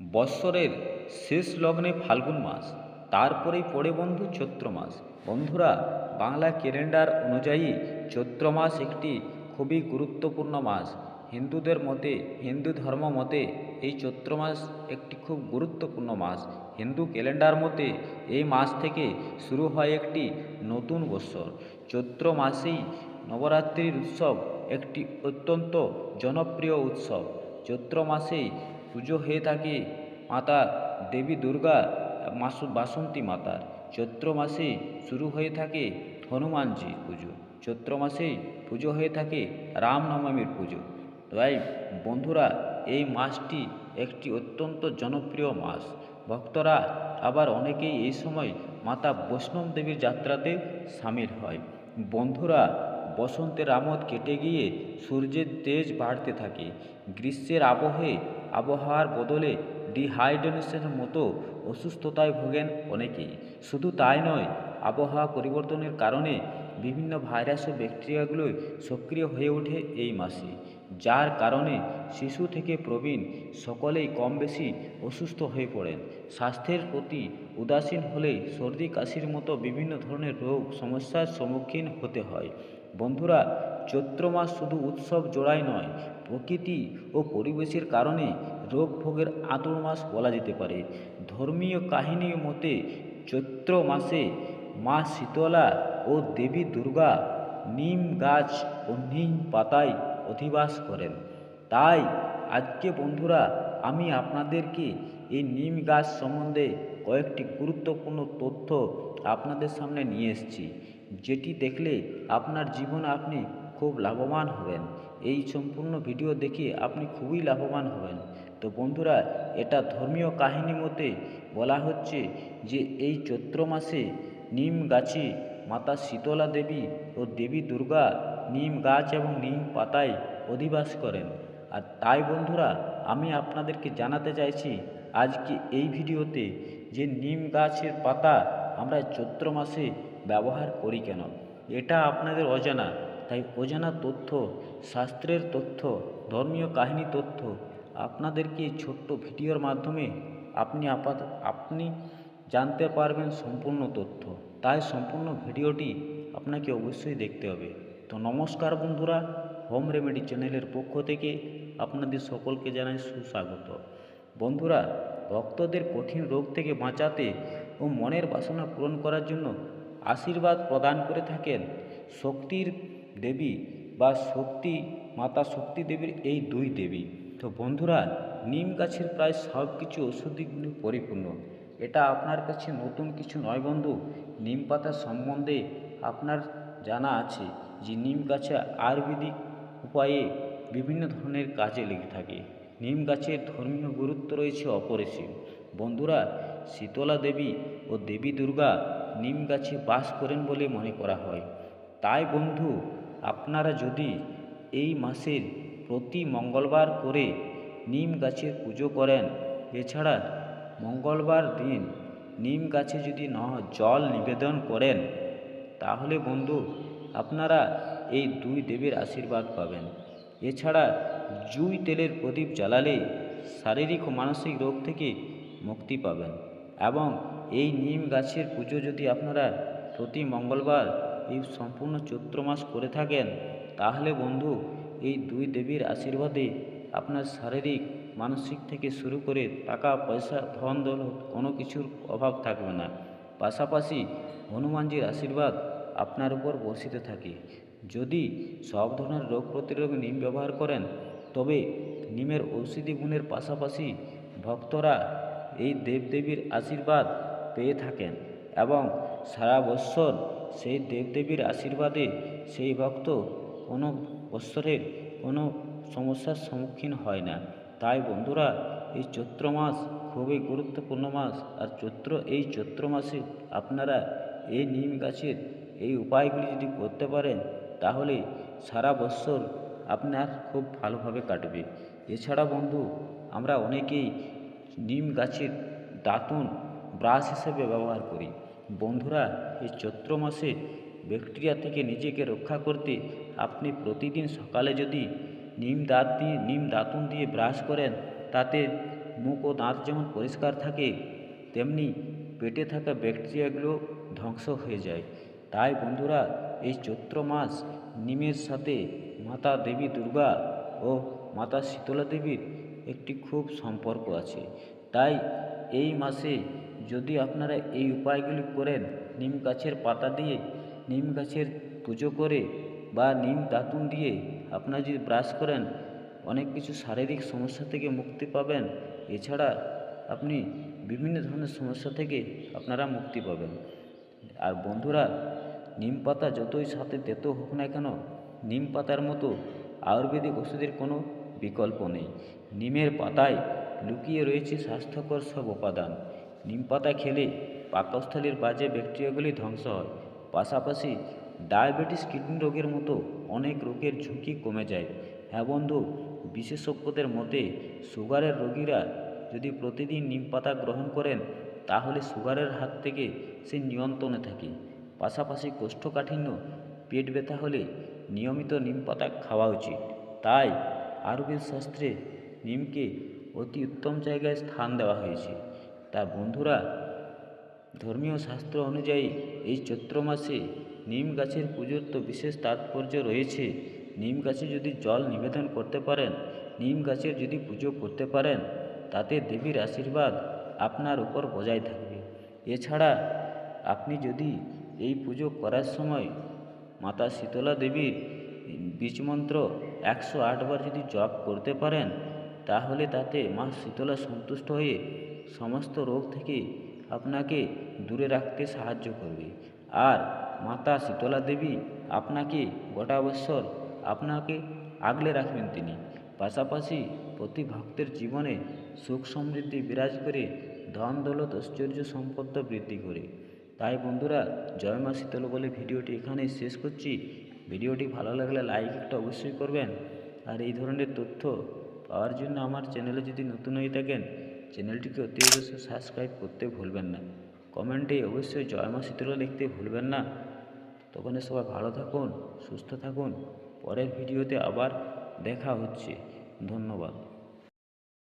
বৎসরের শেষ লগ্নে ফাল্গুন মাস, তারপরেই পড়ে বন্ধু চৈত্র মাস। বন্ধুরা, বাংলা ক্যালেন্ডার অনুযায়ী চৈত্র মাস একটি খুবই গুরুত্বপূর্ণ মাস। হিন্দুদের মতে, হিন্দু ধর্ম মতে এই চৈত্র মাস একটি খুব গুরুত্বপূর্ণ মাস। হিন্দু ক্যালেন্ডার মতে এই মাস থেকে শুরু হয় একটি নতুন বৎসর। চৈত্র মাসেই নবরাত্রির উৎসব একটি অত্যন্ত জনপ্রিয় উৎসব। চৈত্র মাসেই পুজো হয়ে থাকে মাতা দেবী দুর্গা মাসু বাসন্তী মাতার। চৈত্র মাসে শুরু হয়ে থাকে হনুমানজির পুজো। চৈত্র মাসেই পুজো হয়ে থাকে রামনবমীর পুজো। তাই বন্ধুরা, এই মাসটি একটি অত্যন্ত জনপ্রিয় মাস। ভক্তরা আবার অনেকেই এই সময় মাতা বৈষ্ণব দেবীর যাত্রাতে সামিল হয়। বন্ধুরা, বসন্তের আমোদ কেটে গিয়ে সূর্যের তেজ বাড়তে থাকে। গ্রীষ্মের আবহে আবহাওয়ার বদলে ডিহাইড্রেশনের মতো অসুস্থতায় ভোগেন অনেকেই। শুধু তাই নয় আবহাওয়া পরিবর্তনের কারণে বিভিন্ন ভাইরাস ও ব্যাকটেরিয়াগুলো সক্রিয় হয়ে ওঠে এই মাসে, যার কারণে শিশু থেকে প্রবীণ সকলেই কম বেশি অসুস্থ হয়ে পড়েন। স্বাস্থ্যের প্রতি উদাসীন হলে সর্দি কাশির মতো বিভিন্ন ধরনের রোগ সমস্যার সম্মুখীন হতে হয়। বন্ধুরা, চৈত্র মাস শুধু উৎসব জোড়াই নয়, প্রকৃতি ও পরিবেশের কারণে রোগ ভোগের আতুর মাস বলা যেতে পারে। ধর্মীয় কাহিনীর মতে, চৈত্র মাসে মা শীতলা ও দেবী দুর্গা নিম গাছ ও নিম পাতায় অধিবাস করেন। তাই আজকে বন্ধুরা, আমি আপনাদেরকে এই নিম গাছ সম্বন্ধে কয়েকটি গুরুত্বপূর্ণ তথ্য আপনাদের সামনে নিয়ে এসেছি, যেটি দেখলে আপনার জীবনে আপনি খুব লাভবান হবেন। এই সম্পূর্ণ ভিডিও দেখে আপনি খুবই লাভবান হবেন। তো বন্ধুরা, এটা ধর্মীয় কাহিনী মতে বলা হচ্ছে যে এই চৈত্র মাসে নিম গাছে মাতা শীতলা দেবী ও দেবী দুর্গা নিম গাছ এবং নিম পাতায় অধিবাস করেন। আর তাই বন্ধুরা, আমি আপনাদেরকে জানাতে চাইছি, আজকে এই ভিডিওতে যে নিম গাছের পাতা আমরা চৈত্র মাসে ব্যবহার করি কেন? এটা আপনাদের অজানা। তাই অজানা তথ্য, শাস্ত্রের তথ্য, ধর্মীয় কাহিনী তথ্য আপনাদেরকে ছোট্ট ভিডিওর মাধ্যমে আপনি আপাত আপনি জানতে পারবেন সম্পূর্ণ তথ্য। তাই সম্পূর্ণ ভিডিওটি আপনাকে অবশ্যই দেখতে হবে। তো নমস্কার বন্ধুরা, হোম রেমেডি চ্যানেলের পক্ষ থেকে আপনাদের সকলকে জানাই সুস্বাগত। বন্ধুরা, ভক্তদের কঠিন রোগ থেকে বাঁচাতে ও মনের বাসনা পূরণ করার জন্য আশীর্বাদ প্রদান করে থাকেন শক্তির দেবী বা শক্তি, মাতা শক্তি দেবীর এই দুই দেবী। তো বন্ধুরা, নিম গাছের প্রায় সব কিছু ঔষধিগুলি পরিপূর্ণ। এটা আপনার কাছে নতুন কিছু নয় বন্ধু। নিম পাতা সম্বন্ধে আপনার জানা আছে যে নিম গাছে আয়ুর্বেদিক উপায়ে বিভিন্ন ধরনের কাজে লেগে থাকে। নিম গাছের ধর্মীয় গুরুত্ব রয়েছে অপরিসীম। বন্ধুরা, শীতলা দেবী ও দেবী দুর্গা নিম গাছে বাস করেন বলে মনে করা হয়। তাই বন্ধু, আপনারা যদি এই মাসের প্রতি মঙ্গলবার করে নিম গাছের পুজো করেন, এছাড়া মঙ্গলবার দিন নিম গাছে যদি ন জল নিবেদন করেন, তাহলে বন্ধু আপনারা এই দুই দেবীর আশীর্বাদ পাবেন। এছাড়া জুই তেলের প্রদীপ জ্বালালে শারীরিক ও মানসিক রোগ থেকে মুক্তি পাবেন এবং এই নিম গাছের পুজো যদি আপনারা প্রতি মঙ্গলবার এই সম্পূর্ণ চৈত্র মাস করে থাকেন, তাহলে বন্ধু এই দুই দেবীর আশীর্বাদে আপনার শারীরিক, মানসিক থেকে শুরু করে টাকা, পয়সা, ধন দৌলত কোনো কিছুর অভাব থাকবে না। পাশাপাশি হনুমানজির আশীর্বাদ আপনার উপর বর্ষিত থাকে। যদি সব ধরনের রোগ প্রতিরোধ নিম ব্যবহার করেন, তবে নিমের ঔষধি গুণের পাশাপাশি ভক্তরা এই দেবদেবীর আশীর্বাদ পেয়ে থাকেন এবং সারা বৎসর সেই দেবদেবীর আশীর্বাদে সেই ভক্ত কোনো বৎসরের কোনো সমস্যার সম্মুখীন হয় না। তাই বন্ধুরা, এই চৈত্র মাস খুবই গুরুত্বপূর্ণ মাস। আর চৈত্র, এই চৈত্র মাসে আপনারা এই নিম গাছের এই উপায়গুলি যদি করতে পারেন, তাহলে সারা বৎসর আপনার খুব ভালোভাবে কাটবে। এছাড়া বন্ধু, আমরা অনেকেই নিম গাছের দাতুন ব্রাশ হিসেবে ব্যবহার করি। বন্ধুরা, এই চৈত্র মাসে ব্যাকটেরিয়া থেকে নিজেকে রক্ষা করতে আপনি প্রতিদিন সকালে যদি নিম দাঁত দিয়ে, নিম দাঁতুন দিয়ে ব্রাশ করেন, তাতে মুখ ও দাঁত যেমন পরিষ্কার থাকে, তেমনি পেটে থাকা ব্যাকটেরিয়াগুলো ধ্বংস হয়ে যায়। তাই বন্ধুরা, এই চৈত্র মাস নিমের সাথে মাতা দেবী দুর্গা ও মাতা শীতলা দেবীর একটি খুব সম্পর্ক আছে। তাই এই মাসে যদি আপনারা এই উপায়গুলি করেন, নিম গাছের পাতা দিয়ে নিম গাছের পুজো করে বা নিম দাতুন দিয়ে আপনারা যদি ব্রাশ করেন, অনেক কিছু শারীরিক সমস্যা থেকে মুক্তি পাবেন। এছাড়া আপনি বিভিন্ন ধরনের সমস্যা থেকে আপনারা মুক্তি পাবেন। আর বন্ধুরা, নিম পাতা যতই সাথে তেতো হোক না কেন, নিম পাতার মতো আয়ুর্বেদিক ওষুধের কোনো বিকল্প নেই। নিমের পাতায় লুকিয়ে রয়েছে স্বাস্থ্যকর সব উপাদান। নিম পাতা খেলে পাকস্থলীর বাজে ব্যাকটেরিয়াগুলি ধ্বংস হয়। পাশাপাশি ডায়াবেটিস কিডনি রোগের মতো অনেক রোগের ঝুঁকি কমে যায়। হ্যাঁ বন্ধু, বিশেষজ্ঞদের মতে সুগারের রোগীরা যদি প্রতিদিন নিম পাতা গ্রহণ করেন, তাহলে সুগারের হাত থেকে সে নিয়ন্ত্রণে থাকে। পাশাপাশি কোষ্ঠকাঠিন্য, পেট ব্যথা হলে নিয়মিত নিম পাতা খাওয়া উচিত। তাই আয়ুর্বেদ শাস্ত্রে নিমকে অতি উত্তম জায়গায় স্থান দেওয়া হয়েছে। তা বন্ধুরা ধর্মীয় শাস্ত্র অনুযায়ী এই চৈত্র মাসে নিম গাছের পুজোর তো বিশেষ তাৎপর্য রয়েছে। নিম গাছে যদি জল নিবেদন করতে পারেন, নিম গাছের যদি পুজো করতে পারেন, তাতে দেবীর আশীর্বাদ আপনার উপর বজায় থাকবে। এছাড়া আপনি যদি এই পুজো করার সময় মাতা শীতলা দেবীর বীজমন্ত্র একশো আটবার যদি জপ করতে পারেন, তাহলে তাতে মা শীতলা সন্তুষ্ট হয়ে সমস্ত রোগ থেকে আপনাকে দূরে রাখতে সাহায্য করবে। আর মাতা শীতলা দেবী আপনাকে গোটা বৎসর আপনাকে আগলে রাখবেন তিনি। পাশাপাশি প্রতি ভক্তের জীবনে সুখ সমৃদ্ধি বিরাজ করে ধন দৌলত ঐশ্বর্য সম্পদ বৃদ্ধি করে। তাই বন্ধুরা, জয় মা শীতল বলে ভিডিওটি এখানেই শেষ করছি। ভিডিওটি ভালো লাগলে লাইক একটা অবশ্যই করবেন। আর এই ধরনের তথ্য পাওয়ার জন্য আমার চ্যানেলে যদি নতুন হয়ে থাকেন চ্যানেলটিকে অতি অবশ্যই সাবস্ক্রাইব করতে ভুলবেন না। কমেন্টে অবশ্যই জয়মা শীতলা লিখতে ভুলবেন না। তখন সবাই ভালো থাকুন, সুস্থ থাকুন। পরের ভিডিওতে আবার দেখা হচ্ছে। ধন্যবাদ।